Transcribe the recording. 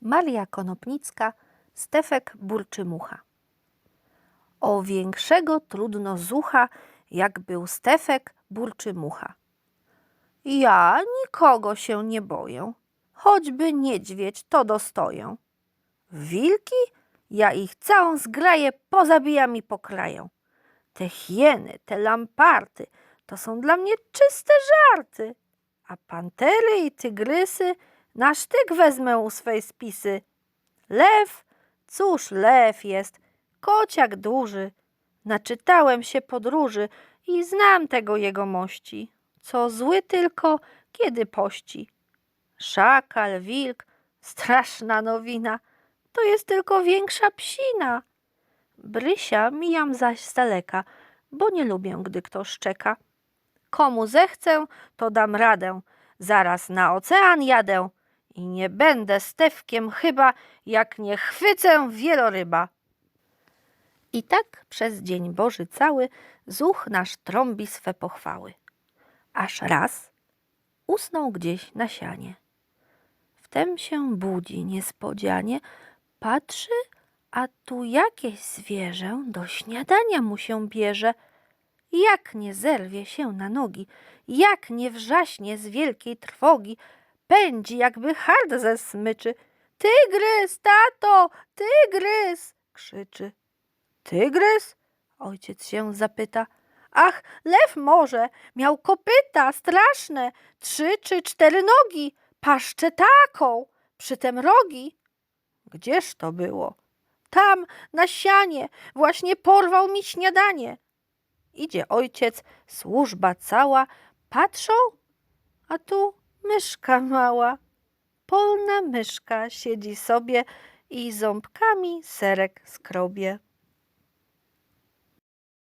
Maria Konopnicka, Stefek Burczymucha. O większego trudno zucha, jak był Stefek Burczymucha. Ja nikogo się nie boję, choćby niedźwiedź to dostoję. Wilki? Ja ich całą zgraję pozabijam i pokraję. Te hieny, te lamparty, to są dla mnie czyste żarty. A pantery i tygrysy na sztyk wezmę u swej spisy. Lew, cóż lew jest, kociak duży. Naczytałem się podróży i znam tego jego mości, co zły tylko, kiedy pości. Szakal, wilk, straszna nowina, to jest tylko większa psina. Brysia mijam zaś z daleka, bo nie lubię, gdy kto szczeka. Komu zechcę, to dam radę, zaraz na ocean jadę i nie będę stewkiem chyba, jak nie chwycę wieloryba. I tak przez dzień Boży cały zuch nasz trąbi swe pochwały. Aż raz usnął gdzieś na sianie. Wtem się budzi niespodzianie, patrzy, a tu jakieś zwierzę do śniadania mu się bierze. Jak nie zerwie się na nogi, jak nie wrzaśnie z wielkiej trwogi, pędzi jakby hard ze smyczy. Tygrys, tato, tygrys! krzyczy. Tygrys? Ojciec się zapyta. Ach, lew może, miał kopyta straszne, trzy czy cztery nogi, paszczę taką, przytem rogi. Gdzież to było? Tam, na sianie, właśnie porwał mi śniadanie. Idzie ojciec, służba cała, patrzą, a tu myszka mała. Polna myszka siedzi sobie i ząbkami serek skrobie.